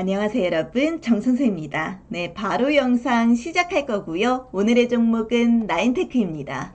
안녕하세요 여러분 정선생입니다. 네 바로 영상 시작할 거고요. 오늘의 종목은 나인테크입니다.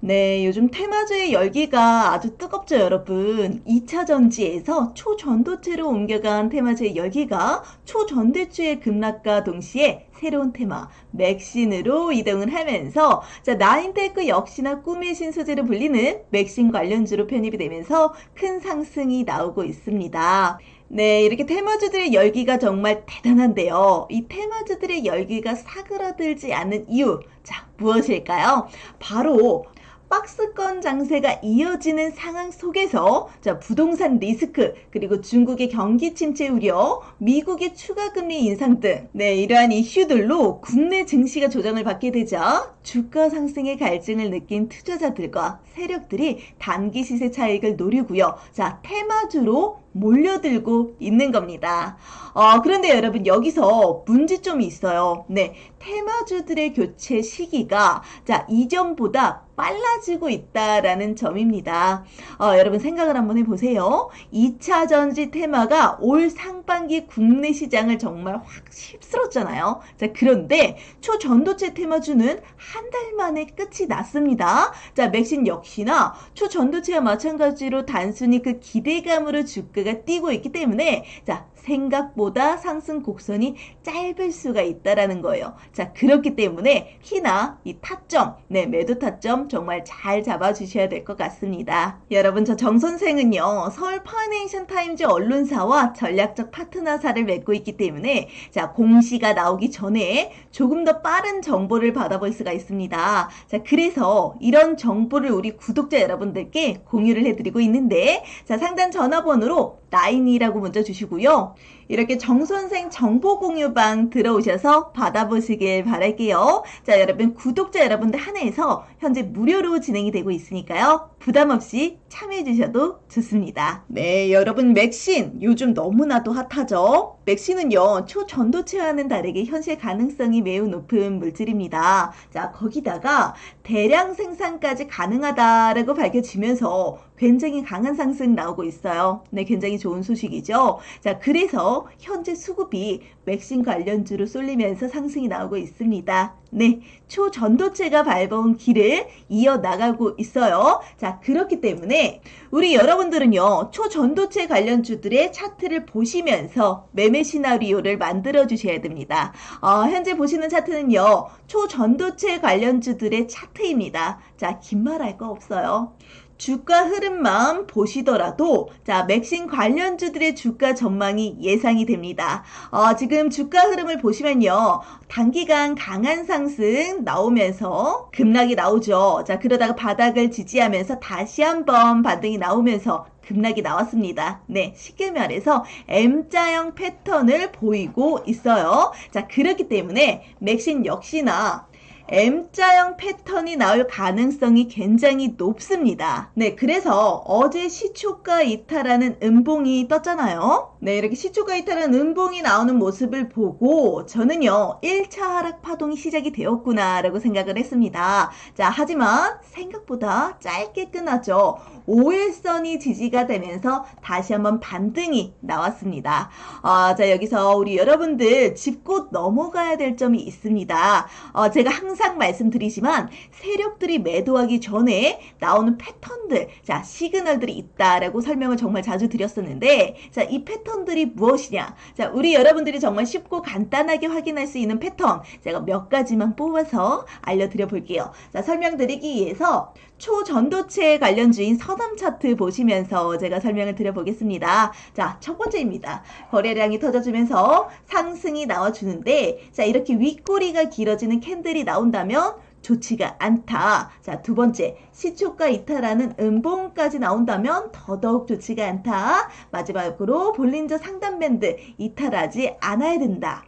네 요즘 테마주의 열기가 아주 뜨겁죠 여러분. 2차 전지에서 초전도체로 옮겨간 테마주의 열기가 초전대주의 급락과 동시에 새로운 테마 맥신으로 이동을 하면서 자 나인테크 역시나 꿈의 신소재로 불리는 맥신 관련주로 편입이 되면서 큰 상승이 나오고 있습니다. 네, 이렇게 테마주들의 열기가 정말 대단한데요. 이 테마주들의 열기가 사그라들지 않는 이유, 자, 무엇일까요? 바로 박스권 장세가 이어지는 상황 속에서 자, 부동산 리스크 그리고 중국의 경기 침체 우려, 미국의 추가 금리 인상 등 네, 이러한 이슈들로 국내 증시가 조정을 받게 되자 주가 상승의 갈증을 느낀 투자자들과 세력들이 단기 시세 차익을 노리고요. 자, 테마주로 몰려들고 있는 겁니다. 어, 그런데 여러분 여기서 문제점이 있어요. 네, 테마주들의 교체 시기가 자 이전보다 빨라지고 있다라는 점입니다. 어, 여러분 생각을 한번 해보세요. 2차 전지 테마가 올 상반기 국내 시장을 정말 확 휩쓸었잖아요. 자 그런데 초전도체 테마주는 한 달 만에 끝이 났습니다. 자 맥신 역시나 초전도체와 마찬가지로 단순히 그 기대감으로 주가 가 뛰고 있기 때문에 자 생각보다 상승 곡선이 짧을 수가 있다라는 거예요. 자, 그렇기 때문에 키나 이 타점, 네, 매도 타점 정말 잘 잡아 주셔야 될 것 같습니다. 여러분, 저 정 선생은요, 서울 파네이션 타임즈 언론사와 전략적 파트너사를 맺고 있기 때문에 자, 공시가 나오기 전에 조금 더 빠른 정보를 받아볼 수가 있습니다. 자, 그래서 이런 정보를 우리 구독자 여러분들께 공유를 해 드리고 있는데, 자, 상단 전화번호로 나인이라고 문자 주시고요. all. 이렇게 정선생 정보 공유방 들어오셔서 받아보시길 바랄게요. 자, 여러분, 구독자 여러분들 한해서 현재 무료로 진행이 되고 있으니까요. 부담 없이 참여해 주셔도 좋습니다. 네, 여러분, 맥신 요즘 너무나도 핫하죠? 맥신은요, 초전도체와는 다르게 현실 가능성이 매우 높은 물질입니다. 자, 거기다가 대량 생산까지 가능하다라고 밝혀지면서 굉장히 강한 상승 나오고 있어요. 네, 굉장히 좋은 소식이죠. 자, 그래서 현재 수급이 맥신 관련주로 쏠리면서 상승이 나오고 있습니다. 네, 초전도체가 밟아온 길을 이어나가고 있어요. 자, 그렇기 때문에 우리 여러분들은요, 초전도체 관련주들의 차트를 보시면서 매매 시나리오를 만들어 주셔야 됩니다. 어, 현재 보시는 차트는요, 초전도체 관련주들의 차트입니다. 자, 긴 말 할 거 없어요. 주가 흐름만 보시더라도 자 맥신 관련주들의 주가 전망이 예상이 됩니다. 어, 지금 주가 흐름을 보시면요 단기간 강한 상승 나오면서 급락이 나오죠. 자 그러다가 바닥을 지지하면서 다시 한번 반등이 나오면서 급락이 나왔습니다. 네, 쉽게 말해서 M자형 패턴을 보이고 있어요. 자, 그렇기 때문에 맥신 역시나 M자형 패턴이 나올 가능성이 굉장히 높습니다. 네, 그래서 어제 시초가 이탈하는 음봉이 떴잖아요. 네, 이렇게 시초가 이탈하는 음봉이 나오는 모습을 보고 저는요, 1차 하락 파동이 시작이 되었구나 라고 생각을 했습니다. 자, 하지만 생각보다 짧게 끝났죠. 5일선이 지지가 되면서 다시 한번 반등이 나왔습니다. 어, 자, 여기서 우리 여러분들 짚고 넘어가야 될 점이 있습니다. 어, 제가 항상 말씀드리지만 세력들이 매도하기 전에 나오는 패턴들, 자, 시그널들이 있다라고 설명을 정말 자주 드렸었는데, 자, 이 패턴 들이 무엇이냐? 자, 우리 여러분들이 정말 쉽고 간단하게 확인할 수 있는 패턴, 제가 몇 가지만 뽑아서 알려드려 볼게요. 자, 설명드리기 위해서 초전도체 관련주인 서담 차트 보시면서 제가 설명을 드려보겠습니다. 자, 첫 번째입니다. 거래량이 터져주면서 상승이 나와주는데, 자, 이렇게 윗꼬리가 길어지는 캔들이 나온다면 좋지가 않다. 자, 두 번째, 시초가 이탈하는 음봉까지 나온다면 더더욱 좋지가 않다. 마지막으로 볼린저 상단밴드 이탈하지 않아야 된다.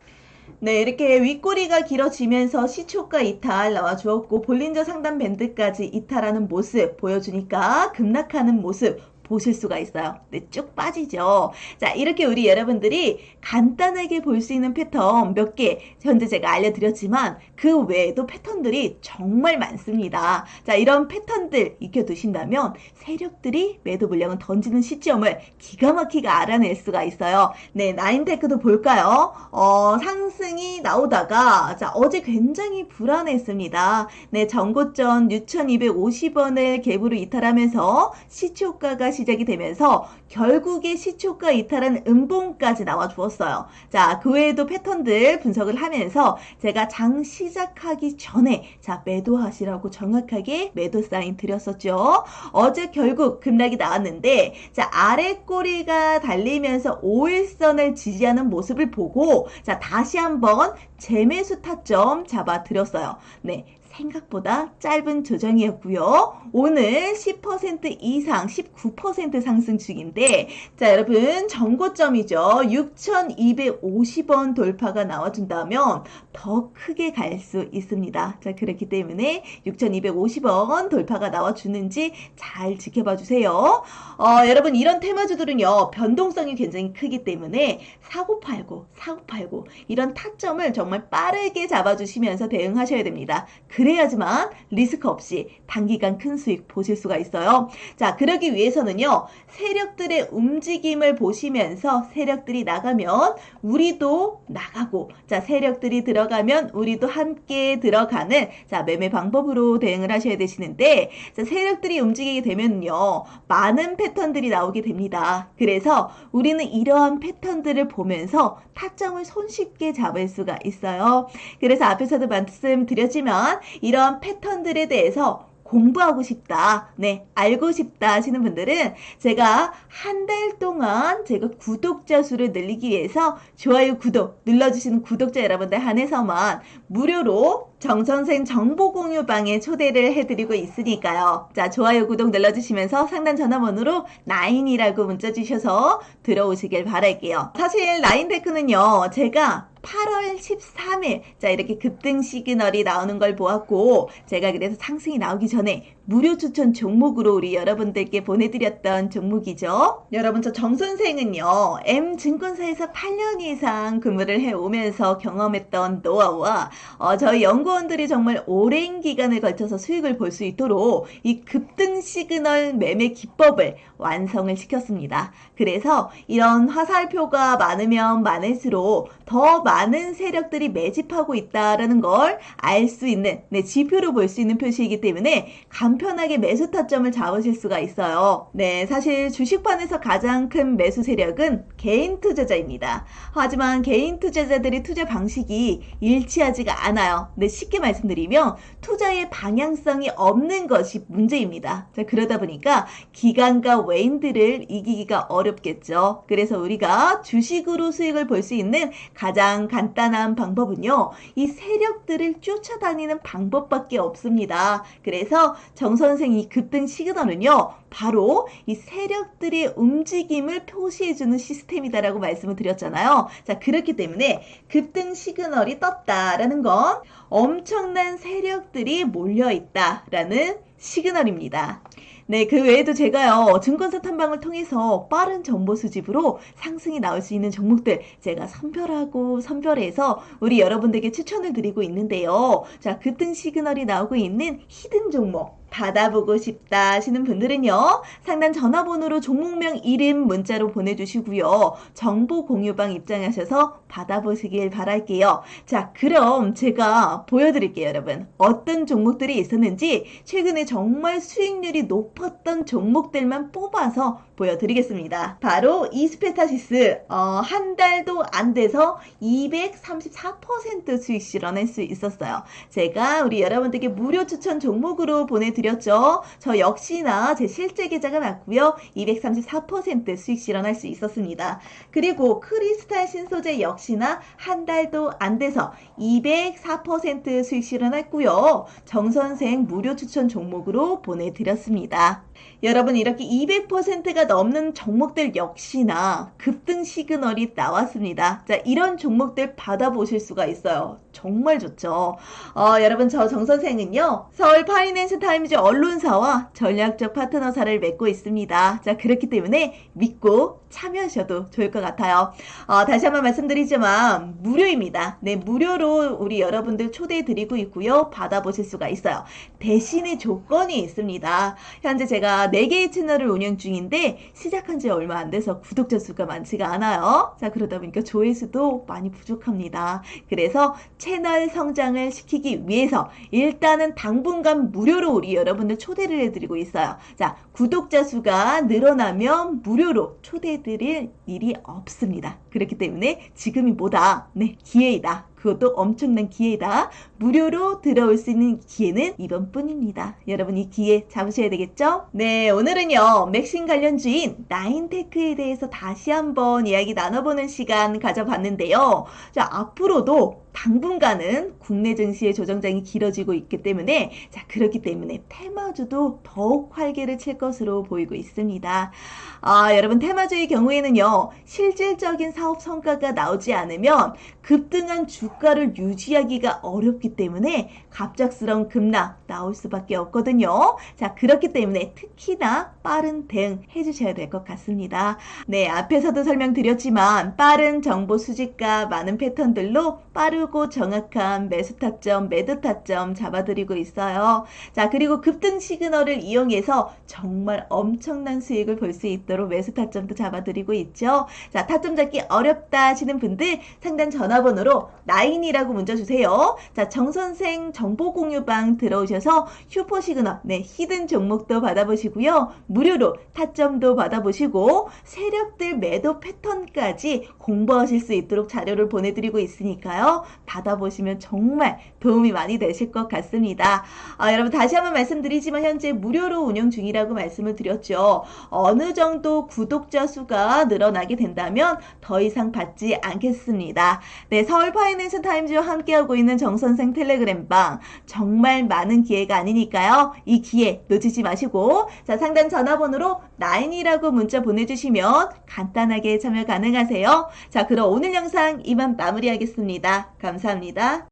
네, 이렇게 윗꼬리가 길어지면서 시초가 이탈 나와주었고 볼린저 상단 밴드까지 이탈하는 모습 보여주니까 급락하는 모습 보실 수가 있어요. 네, 쭉 빠지죠. 자, 이렇게 우리 여러분들이 간단하게 볼 수 있는 패턴 몇 개 현재 제가 알려드렸지만 그 외에도 패턴들이 정말 많습니다. 자, 이런 패턴들 익혀두신다면 세력들이 매도 물량을 던지는 시점을 기가 막히게 알아낼 수가 있어요. 네, 나인테크도 볼까요? 어, 상승이 나오다가 자, 어제 굉장히 불안했습니다. 네, 전고점 6,250원을 갭으로 이탈하면서 시초가가 시작이 되면서 결국에 시초가 이탈한 음봉까지 나와 주었어요. 자, 그 외에도 패턴들 분석을 하면서 제가 장시 작하기 전에 자, 매도하시라고 정확하게 매도 사인 드렸었죠. 어제 결국 급락이 나왔는데 자, 아래 꼬리가 달리면서 5일선을 지지하는 모습을 보고 자, 다시 한번 재매수 타점 잡아 드렸어요. 네. 생각보다 짧은 조정이었고요. 오늘 10% 이상 19% 상승 중인데 자 여러분 정고점이죠. 6,250원 돌파가 나와준다면 더 크게 갈 수 있습니다. 자 그렇기 때문에 6,250원 돌파가 나와주는지 잘 지켜봐 주세요. 어, 여러분 이런 테마주들은요 변동성이 굉장히 크기 때문에 사고 팔고 사고 팔고 이런 타점을 정말 빠르게 잡아주시면서 대응하셔야 됩니다. 그래야지만 리스크 없이 단기간 큰 수익 보실 수가 있어요. 자, 그러기 위해서는요, 세력들의 움직임을 보시면서 세력들이 나가면 우리도 나가고, 자, 세력들이 들어가면 우리도 함께 들어가는, 자, 매매 방법으로 대응을 하셔야 되시는데, 자, 세력들이 움직이게 되면요, 많은 패턴들이 나오게 됩니다. 그래서 우리는 이러한 패턴들을 보면서 타점을 손쉽게 잡을 수가 있어요. 그래서 앞에서도 말씀드렸지만, 이런 패턴들에 대해서 공부하고 싶다, 네, 알고 싶다 하시는 분들은 제가 한 달 동안 제가 구독자 수를 늘리기 위해서 좋아요, 구독 눌러주시는 구독자 여러분들 한해서만 무료로 정선생 정보 공유방에 초대를 해드리고 있으니까요. 자, 좋아요, 구독 눌러주시면서 상단 전화번호로 9이라고 문자 주셔서 들어오시길 바랄게요. 사실 라인테크는요, 제가 8월 13일 자 이렇게 급등 시그널이 나오는 걸 보았고 제가 그래서 상승이 나오기 전에 무료 추천 종목으로 우리 여러분들께 보내드렸던 종목이죠. 여러분 저 정선생은요 M증권사에서 8년 이상 근무를 해오면서 경험했던 노하우와 어, 저희 연구원들이 정말 오랜 기간을 걸쳐서 수익을 볼 수 있도록 이 급등 시그널 매매 기법을 완성을 시켰습니다. 그래서 이런 화살표가 많으면 많을수록 더 많은 세력들이 매집하고 있다라는 걸 알 수 있는 네, 지표로 볼 수 있는 표시이기 때문에 간편하게 매수 타점을 잡으실 수가 있어요. 네, 사실 주식판에서 가장 큰 매수 세력은 개인 투자자입니다. 하지만 개인 투자자들의 투자 방식이 일치하지가 않아요. 네, 쉽게 말씀드리면 투자의 방향성이 없는 것이 문제입니다. 자, 그러다 보니까 기관과 외인들을 이기기가 어렵겠죠. 그래서 우리가 주식으로 수익을 볼 수 있는 가장 간단한 방법은요. 이 세력들을 쫓아다니는 방법밖에 없습니다. 그래서 정 선생이 급등 시그널은요. 바로 이 세력들의 움직임을 표시해주는 시스템이다라고 말씀을 드렸잖아요. 자, 그렇기 때문에 급등 시그널이 떴다라는 건 엄청난 세력들이 몰려있다라는 시그널입니다. 네, 그 외에도 제가요, 증권사 탐방을 통해서 빠른 정보 수집으로 상승이 나올 수 있는 종목들 제가 선별하고 선별해서 우리 여러분들께 추천을 드리고 있는데요. 자, 급등 시그널이 나오고 있는 히든 종목. 받아보고 싶다 하시는 분들은요. 상단 전화번호로 종목명 이름 문자로 보내주시고요. 정보 공유방 입장하셔서 받아보시길 바랄게요. 자, 그럼 제가 보여드릴게요, 여러분. 어떤 종목들이 있었는지 최근에 정말 수익률이 높았던 종목들만 뽑아서 보여드리겠습니다. 바로 이스페타시스 어, 한 달도 안 돼서 234% 수익 실현할 수 있었어요. 제가 우리 여러분들께 무료 추천 종목으로 보내드렸죠. 저 역시나 제 실제 계좌가 맞고요. 234% 수익 실현할 수 있었습니다. 그리고 크리스탈 신소재 역시나 한 달도 안 돼서 204% 수익 실현했고요. 정선생 무료 추천 종목으로 보내드렸습니다. 여러분 이렇게 200%가 넘는 종목들 역시나 급등 시그널이 나왔습니다. 자, 이런 종목들 받아보실 수가 있어요. 정말 좋죠. 어, 여러분, 저 정 선생은요, 서울 파이낸스 타임즈 언론사와 전략적 파트너사를 맺고 있습니다. 자, 그렇기 때문에 믿고 참여하셔도 좋을 것 같아요. 어, 다시 한번 말씀드리지만, 무료입니다. 네, 무료로 우리 여러분들 초대해 드리고 있고요. 받아보실 수가 있어요. 대신에 조건이 있습니다. 현재 제가 4개의 채널을 운영 중인데, 시작한 지 얼마 안 돼서 구독자 수가 많지가 않아요. 자, 그러다 보니까 조회수도 많이 부족합니다. 그래서 채널 성장을 시키기 위해서 일단은 당분간 무료로 우리 여러분들 초대를 해드리고 있어요. 자, 구독자 수가 늘어나면 무료로 초대해드릴 일이 없습니다. 그렇기 때문에 지금이 뭐다? 네, 기회이다. 그것도 엄청난 기회다. 무료로 들어올 수 있는 기회는 이번뿐입니다. 여러분 이 기회 잡으셔야 되겠죠? 네, 오늘은요 맥신 관련 주인 나인테크에 대해서 다시 한번 이야기 나눠보는 시간 가져봤는데요. 자, 앞으로도 당분간은 국내 증시의 조정장이 길어지고 있기 때문에 자 그렇기 때문에 테마주도 더욱 활기를 칠 것으로 보이고 있습니다. 아 여러분 테마주의 경우에는요 실질적인 사업 성과가 나오지 않으면 급등한 주 가를 유지하기가 어렵기 때문에 갑작스러운 급락 나올 수밖에 없거든요. 자 그렇기 때문에 특히나 빠른 대응 해주셔야 될 것 같습니다. 네 앞에서도 설명드렸지만 빠른 정보 수집과 많은 패턴들로 빠르고 정확한 매수 타점, 매도 타점 잡아드리고 있어요. 자, 그리고 급등 시그널을 이용해서 정말 엄청난 수익을 볼 수 있도록 매수 타점도 잡아드리고 있죠. 자, 타점 잡기 어렵다 하시는 분들 상단 전화번호로 9이라고 문자 주세요. 자, 정선생 정보 공유방 들어오셔서 슈퍼 시그널, 네, 히든 종목도 받아보시고요. 무료로 타점도 받아보시고 세력들 매도 패턴까지 공부하실 수 있도록 자료를 보내드리고 있으니까요. 받아보시면 정말 도움이 많이 되실 것 같습니다. 아, 여러분 다시 한번 말씀드리지만 현재 무료로 운영 중이라고 말씀을 드렸죠. 어느 정도 구독자 수가 늘어나게 된다면 더 이상 받지 않겠습니다. 네, 서울 파이낸 스 타임즈와 함께하고 있는 정선생 텔레그램방 정말 많은 기회가 아니니까요. 이 기회 놓치지 마시고 자 상단 전화번호로 9이라고 문자 보내주시면 간단하게 참여 가능하세요. 자 그럼 오늘 영상 이만 마무리하겠습니다. 감사합니다.